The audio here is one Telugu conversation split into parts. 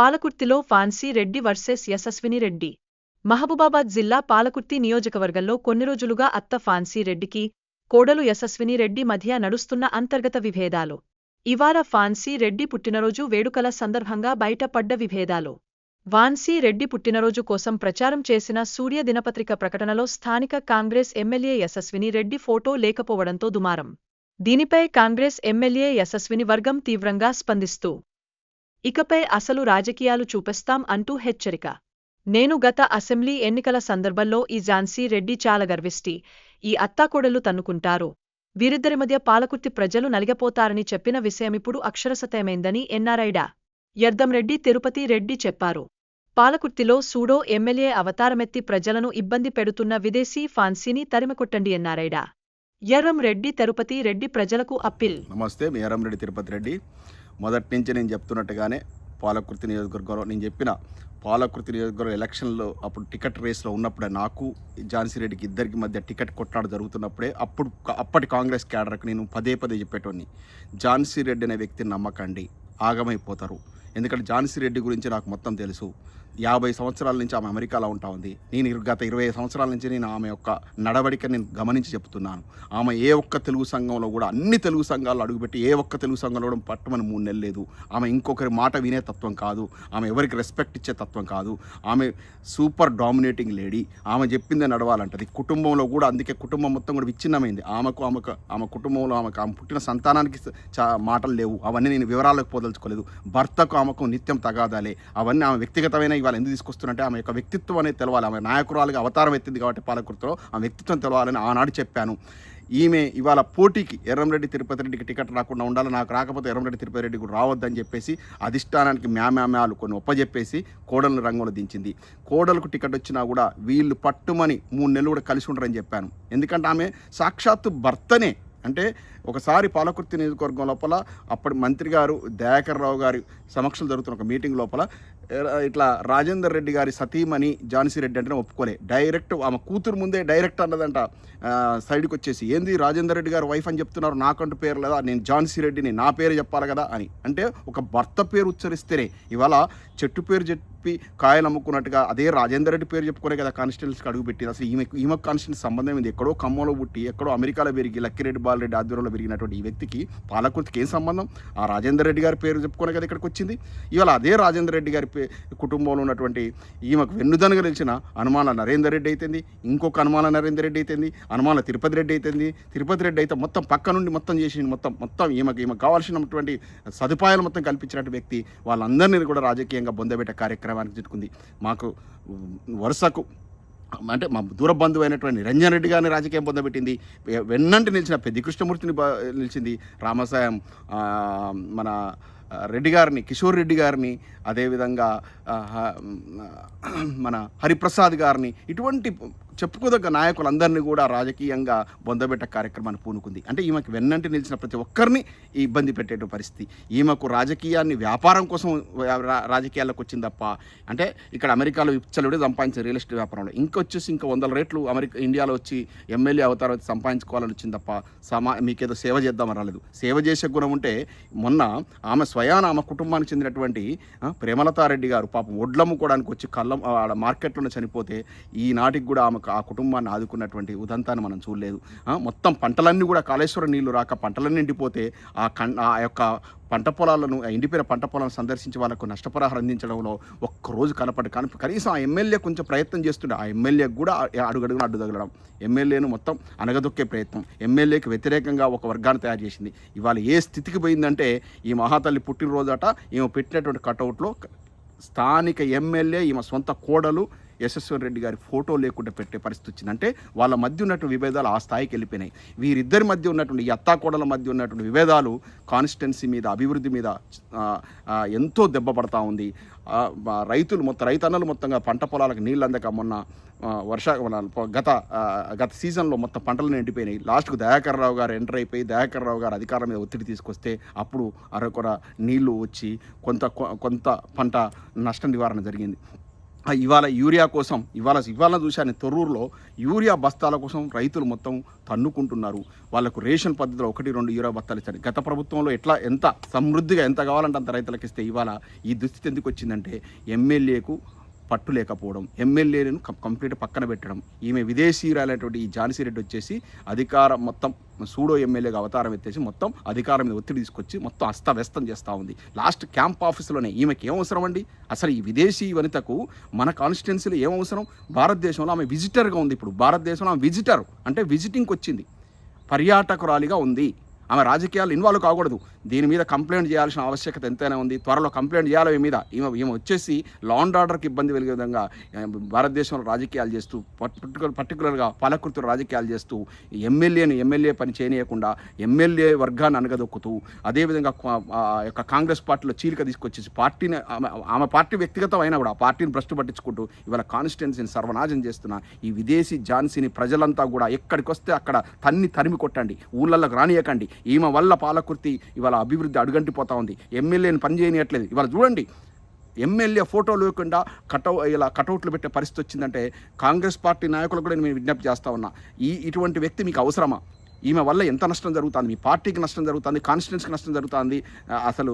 పాలకుర్తిలో ఫాన్సీ రెడ్డి వర్సెస్ యశస్విని రెడ్డి. మహబూబాబాద్ జిల్లా పాలకుర్తి నియోజకవర్గంలో కొన్ని రోజులుగా అత్త ఫాన్సీ రెడ్డికి కోడలు యశస్విని రెడ్డి మధ్య నడుస్తున్న అంతర్గత విభేదాలు. ఇవాళ ఫాన్సీ రెడ్డి పుట్టినరోజు వేడుకల సందర్భంగా బయటపడ్డ విభేదాలు. వాన్సీ రెడ్డి పుట్టినరోజు కోసం ప్రచారం చేసిన సూర్య దినపత్రిక ప్రకటనలో స్థానిక కాంగ్రెస్ ఎమ్మెల్యే యశస్విని రెడ్డి ఫోటో లేకపోవడంతో దుమారం. దీనిపై కాంగ్రెస్ ఎమ్మెల్యే యశస్విని వర్గం తీవ్రంగా స్పందిస్తూ ఇకపై అసలు రాజకీయాలు చూపిస్తాం అంటూ హెచ్చరిక. నేను గత అసెంబ్లీ ఎన్నికల సందర్భంలో ఈ ఝాన్సీ రెడ్డి చాలా గర్విష్టి. ఈ అత్తాకోడలు తన్నుకుంటారు. వీరిద్దరి మధ్య పాలకుర్తి ప్రజలు నలిగపోతారని చెప్పిన విషయమిప్పుడు అక్షరసతయమైందని ఎన్ఆర్ఐడా యర్దంరెడ్డి తిరుపతి రెడ్డి చెప్పారు. పాలకుర్తిలో సూడో ఎమ్మెల్యే అవతారమెత్తి ప్రజలను ఇబ్బంది పెడుతున్న విదేశీ ఫాన్సీని తరిమకొట్టండి ఎన్నారైడా ఎర్రం రెడ్డి తిరుపతి రెడ్డి ప్రజలకు అప్పిల్. నమస్తే ఎర్రంరెడ్డి తిరుపతి రెడ్డి. మొదటి నుంచి నేను చెప్తున్నట్టుగానే పాలకుర్తి నియోజకవర్గంలో నేను చెప్పిన పాలకుర్తి నియోజకవర్గం ఎలక్షన్లో అప్పుడు టికెట్ రేస్లో ఉన్నప్పుడే నాకు ఝాన్సీ రెడ్డికి ఇద్దరికి మధ్య టికెట్ కొట్లాడ జరుగుతున్నప్పుడే అప్పుడు అప్పటి కాంగ్రెస్ క్యాడర్కి నేను పదే పదే చెప్పేటోని ఝాన్సీ రెడ్డి అనే వ్యక్తిని నమ్మకండి. ఆగమైపోతారు. ఎందుకంటే ఝాన్సీ రెడ్డి గురించి నాకు మొత్తం తెలుసు. యాభై సంవత్సరాల నుంచి ఆమె అమెరికాలో ఉంటా ఉంది. నేను గత ఇరవై సంవత్సరాల నుంచి నేను ఆమె యొక్క నడవడిక నేను గమనించి చెప్తున్నాను. ఆమె ఏ ఒక్క తెలుగు సంఘంలో కూడా అన్ని తెలుగు సంఘాలు అడుగుపెట్టి ఏ ఒక్క తెలుగు సంఘంలో కూడా పట్టుమని మూడు నెలలు లేదు. ఆమె ఇంకొకరి మాట వినే తత్వం కాదు. ఆమె ఎవరికి రెస్పెక్ట్ ఇచ్చే తత్వం కాదు. ఆమె సూపర్ డామినేటింగ్ లేడీ ఆమె చెప్పిందే నడవాలంటది. కుటుంబంలో కూడా అందుకే కుటుంబం మొత్తం కూడా విచ్ఛిన్నమైంది. ఆమెకు ఆమెకు ఆమె కుటుంబంలో ఆమెకు ఆమె పుట్టిన సంతానానికి చా మాటలు లేవు. అవన్నీ నేను వివరాలకు పోదలుచుకోలేదు. భర్తకు ఆమెకు నిత్యం తగాదాలే. అవన్నీ ఆమె వ్యక్తిగతమైన ఇవాళ ఎందుకు తీసుకొస్తున్నట్టే ఆమె యొక్క వ్యక్తిత్వం అనేది తెలవాలి. ఆమె నాయకురాలుగా అవతారం ఎత్తింది కాబట్టి పాలకుర్తిలో ఆమె వ్యక్తిత్వం తెలవాలని ఆనాడు చెప్పాను. ఈమె ఇవాళ పోటీకి ఎర్రంరెడ్డి తిరుపతి రెడ్డికి టికెట్ రాకుండా ఉండాలి. నాకు రాకపోతే ఎర్రంరెడ్డి తిరుపతి రెడ్డి కూడా రావద్దని చెప్పేసి అధిష్టానానికి మ్యామ్యామ్యాలు కొన్ని ఒప్పజెప్పేసి కోడలను రంగంలో దించింది. కోడలకు టికెట్ వచ్చినా కూడా వీళ్ళు పట్టుమని మూడు నెలలు కూడా కలిసి ఉండరని చెప్పాను. ఎందుకంటే ఆమె సాక్షాత్తు భర్తనే అంటే ఒకసారి పాలకుర్తి నియోజకవర్గం లోపల అప్పటి మంత్రి గారు దయాకర్ రావు గారి సమక్షంలో జరుగుతున్న ఒక మీటింగ్ లోపల ఇట్లా రాజేందర్ రెడ్డి గారి సతీమణి ఝాన్సీ రెడ్డి అంటే ఒప్పుకోలే. డైరెక్ట్ ఆమె కూతురు ముందే డైరెక్ట్ అన్నదంట. సైడ్కి వచ్చేసి ఏంది రాజేందర్ రెడ్డి గారు వైఫ్ అని చెప్తున్నారు నాకంటూ పేరు లేదా? నేను ఝాన్సీ రెడ్డిని నా పేరు చెప్పాలి కదా అని. అంటే ఒక భర్త పేరు ఉచ్చరిస్తేనే ఇవాళ చెట్టు పేరు చెప్పి కాయలు అమ్ముకున్నట్టుగా అదే రాజేందర్ రెడ్డి పేరు చెప్పుకునే కదా కానిస్టేబుల్స్కి అడుగుపెట్టి అసలు ఈమె ఈమె కానిస్టేబుల్ సంబంధం ఏంది? ఎక్కడో ఖమ్మంలో పుట్టి ఎక్కడో అమెరికాలో పెరిగి లక్కిరెడ్డి బాలరెడ్డి ఆధ్వర్యంలో పెరిగినటువంటి ఈ వ్యక్తికి పాలకృతికి ఏం సంబంధం? ఆ రాజేందర్ రెడ్డి గారి పేరు చెప్పుకునే కదా ఇక్కడికి వచ్చింది. ఇవాళ అదే రాజేందర్ రెడ్డి గారి పే కుటుంబంలో ఉన్నటువంటి ఈమెకు వెన్నుదనగా నిలిచిన అనుమాన నరేందర్ రెడ్డి అయితేంది ఇంకొక అనుమాన నరేందర్ రెడ్డి అయితేంది అనుమాన తిరుపతి రెడ్డి అయితేంది. తిరుపతి రెడ్డి అయితే మొత్తం పక్క నుండి మొత్తం చేసి మొత్తం మొత్తం ఈమెకు ఈమెకు కావాల్సినటువంటి సదుపాయాలు మొత్తం కల్పించినటువంటి వ్యక్తి. వాళ్ళందరినీ కూడా రాజకీయంగా బొందబెట్టే కార్యక్రమానికి చుట్టుకుంది మాకు వరుసకు అంటే మా దూర బంధువు అయినటువంటి నిరంజన్ రెడ్డి గారిని రాజకీయం పొందబెట్టింది వెన్నంటి నిలిచిన పెద్ది కృష్ణమూర్తిని నిలిచింది రామసాయం మన రెడ్డి గారిని కిషోర్ రెడ్డి గారిని అదేవిధంగా మన హరిప్రసాద్ గారిని ఇటువంటి చెప్పుకోదగ్గ నాయకులందరినీ కూడా రాజకీయంగా బొందబెట్ట కార్యక్రమాన్ని పూనుకుంది. అంటే ఈమెకు వెన్నంటి నిలిచిన ప్రతి ఒక్కరిని ఇబ్బంది పెట్టేట పరిస్థితి. ఈమెకు రాజకీయాన్ని వ్యాపారం కోసం రా- రాజకీయాల్లోకి వచ్చింది తప్ప అంటే ఇక్కడ అమెరికాలో ఇచ్చలుడే సంపాదించిన రియల్ ఎస్టేట్ వ్యాపారంలో. ఇంకొచ్చేసి ఇంకా వందల రేట్లు అమెరికా ఇండియాలో వచ్చి ఎమ్మెల్యే అవతారం వచ్చి సంపాదించుకోవాలని వచ్చింది తప్ప సమా మీకేదో సేవ చేద్దామని రాలేదు. సేవ చేసే గుణం ఉంటే మొన్న ఆమె స్వయాన ఆమె కుటుంబానికి చెందినటువంటి ప్రేమలతారెడ్డి గారు పాపం ఒడ్లమ్ముకోవడానికి వచ్చి కళ్ళం ఆడ మార్కెట్లోనే చనిపోతే ఈనాటికి కూడా ఆమెకు ఆ కుటుంబాన్ని ఆదుకున్నటువంటి ఉదంతాన్ని మనం చూడలేదు. మొత్తం పంటలన్నీ కూడా కాళేశ్వరం నీళ్ళు రాక పంటలన్నీ ఎండిపోతే ఆ కం ఆ యొక్క పంట పొలాలను ఎండిపోయిన పంట పొలాలను సందర్శించి వాళ్ళకు నష్టపరిహారం అందించడంలో ఒక్కరోజు కనపడి కానీ కనీసం ఆ ఎమ్మెల్యే కొంచెం ప్రయత్నం చేస్తుండే. ఆ ఎమ్మెల్యేకి కూడా ఆ అడుగడుగున అడ్డు తగలడం. ఎమ్మెల్యేను మొత్తం అనగదొక్కే ప్రయత్నం. ఎమ్మెల్యేకి వ్యతిరేకంగా ఒక వర్గాన్ని తయారు చేసింది. ఇవాళ ఏ స్థితికి పోయిందంటే ఈ మహాతల్లి పుట్టినరోజట ఈమె పెట్టినటువంటి కటౌట్లో స్థానిక ఎమ్మెల్యే ఈమె సొంత కోడలు యశస్వర్ రెడ్డి గారి ఫోటో లేకుండా పెట్టే పరిస్థితి వచ్చింది. అంటే వాళ్ళ మధ్య ఉన్నటువంటి విభేదాలు ఆ స్థాయికి వెళ్ళిపోయినాయి. వీరిద్దరి మధ్య ఉన్నటువంటి ఈ అత్తాకోడల మధ్య ఉన్నటువంటి విభేదాలు కాన్స్టిట్యున్సీ మీద అభివృద్ధి మీద ఎంతో దెబ్బ పడతా ఉంది. రైతులు మొత్తం రైతన్నలు మొత్తంగా పంట పొలాలకు నీళ్ళు అందక మొన్న వర్షా వర్ష గత గత సీజన్లో మొత్తం పంటలు ఎండిపోయినాయి. లాస్ట్కు దయాకర్రావు గారు ఎంటర్ అయిపోయి దయాకర్రావు గారు అధికారం మీద ఒత్తిడి తీసుకొస్తే అప్పుడు అరకొర నీళ్ళు వచ్చి కొంత కొ- కొంత పంట నష్ట నివారణ జరిగింది. ఇవాళ యూరియా కోసం ఇవాళ ఇవాళ చూశాను తొర్రూరులో యూరియా బస్తాల కోసం రైతులు మొత్తం తన్నుకుంటున్నారు. వాళ్ళకు రేషన్ పద్ధతిలో ఒకటి రెండు యూరియా బస్తాలు ఇచ్చారు. గత ప్రభుత్వంలో ఎట్లా ఎంత సమృద్ధిగా ఎంత కావాలంటే అంత రైతులకు ఇస్తే ఇవాళ ఈ దుస్థితి ఎందుకు వచ్చిందంటే ఎమ్మెల్యేకు పట్టు లేకపోవడం ఎమ్మెల్యేలను కంప్లీట్ పక్కన పెట్టడం ఈమె విదేశీయురాలైనటువంటి ఈ ఝాన్సీ రెడ్డి వచ్చేసి అధికారం మొత్తం సూడో ఎమ్మెల్యేగా అవతారం ఎత్తేసి మొత్తం అధికారం మీద ఒత్తిడి తీసుకొచ్చి మొత్తం అస్తవ్యస్తం చేస్తూ ఉంది. లాస్ట్ క్యాంప్ ఆఫీసులోనే ఈమెకి ఏం అవసరం అండి? అసలు ఈ విదేశీ వనితకు మన కాన్స్టిట్యున్సీలో ఏం అవసరం భారతదేశంలో ఆమె విజిటర్గా ఉంది ఇప్పుడు. భారతదేశంలో ఆమె విజిటర్ అంటే విజిటింగ్కి వచ్చింది. పర్యాటకురాలిగా ఉంది. ఆమె రాజకీయాలు ఇన్వాల్వ్ కాకూడదు. దీని మీద కంప్లైంట్ చేయాల్సిన ఆవశ్యకత ఎంతైనా ఉంది. త్వరలో కంప్లైంట్ చేయాలి ఈమె మీద. ఈమె ఈమె వచ్చేసి లా అండ్ ఆర్డర్కి ఇబ్బంది కలిగే విధంగా భారతదేశంలో రాజకీయాలు చేస్తూ పర్టికులర్ పర్టికులర్గా పాలకృతులు రాజకీయాలు చేస్తూ ఎమ్మెల్యేని ఎమ్మెల్యే పని చేయనీయకుండా ఎమ్మెల్యే వర్గాన్ని అనగదొక్కుతూ అదేవిధంగా యొక్క కాంగ్రెస్ పార్టీలో చీలిక తీసుకొచ్చేసి పార్టీని ఆమె పార్టీ వ్యక్తిగతం అయినా కూడా ఆ పార్టీని భ్రష్టు పట్టించుకుంటూ ఇవాళ కాన్స్టిట్యున్సీని సర్వనాశం చేస్తున్న ఈ విదేశీ ఝాన్సీని ప్రజలంతా కూడా ఎక్కడికి వస్తే అక్కడ తన్ని తరిమి కొట్టండి. ఊళ్ళల్లోకి రానియకండి. ఈమె వల్ల పాలకుర్తి ఇవాళ అభివృద్ధి అడుగంటిపోతా ఉంది. ఎమ్మెల్యేని పని చేయనియట్లేదు. ఇవాళ చూడండి ఎమ్మెల్యే ఫోటో లేకుండా కటౌ ఇలా కటౌట్లు పెట్టే పరిస్థితి వచ్చిందంటే కాంగ్రెస్ పార్టీ నాయకులు కూడా నేను విజ్ఞప్తి చేస్తా ఉన్నా. ఈ ఇటువంటి వ్యక్తి మీకు అవసరమా? ఈమె వల్ల ఎంత నష్టం జరుగుతుంది? మీ పార్టీకి నష్టం జరుగుతుంది కాన్స్టిట్యున్స్కి నష్టం జరుగుతుంది అసలు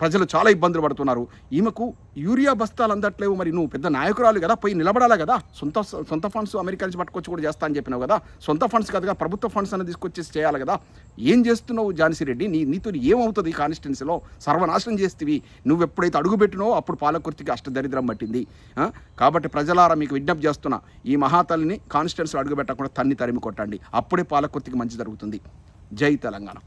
ప్రజలు చాలా ఇబ్బందులు పడుతున్నారు. ఈమెకు యూరియా బస్తాలు అందట్లేవు మరి నువ్వు పెద్ద నాయకురాలు కదా పోయి నిలబడాలి కదా? సొంత సొంత ఫండ్స్ అమెరికా నుంచి పట్టుకొచ్చి కూడా చేస్తా అని చెప్పినావు కదా? సొంత ఫండ్స్ కదా ప్రభుత్వ ఫండ్స్ అనేది తీసుకొచ్చేసి చేయాలి కదా? ఏం చేస్తున్నావు జాన్సీ రెడ్డి? నీ నీతో ఏమవుతుంది కాన్స్టిట్యున్సీలో సర్వనాశనం చేస్తేవి. నువ్వు ఎప్పుడైతే అడుగుపెట్టినో అప్పుడు పాలకుర్తికి అష్టదరిద్రం పట్టింది. కాబట్టి ప్రజలారా మీకు విజ్ఞప్తి చేస్తున్నా ఈ మహాతల్లిని కాన్స్టిట్యున్సీలో అడుగుపెట్టకుండా తన్ని తరిమి కొట్టండి. అప్పుడే ప్రకృతికి మంచి జరుగుతుంది. జై తెలంగాణ.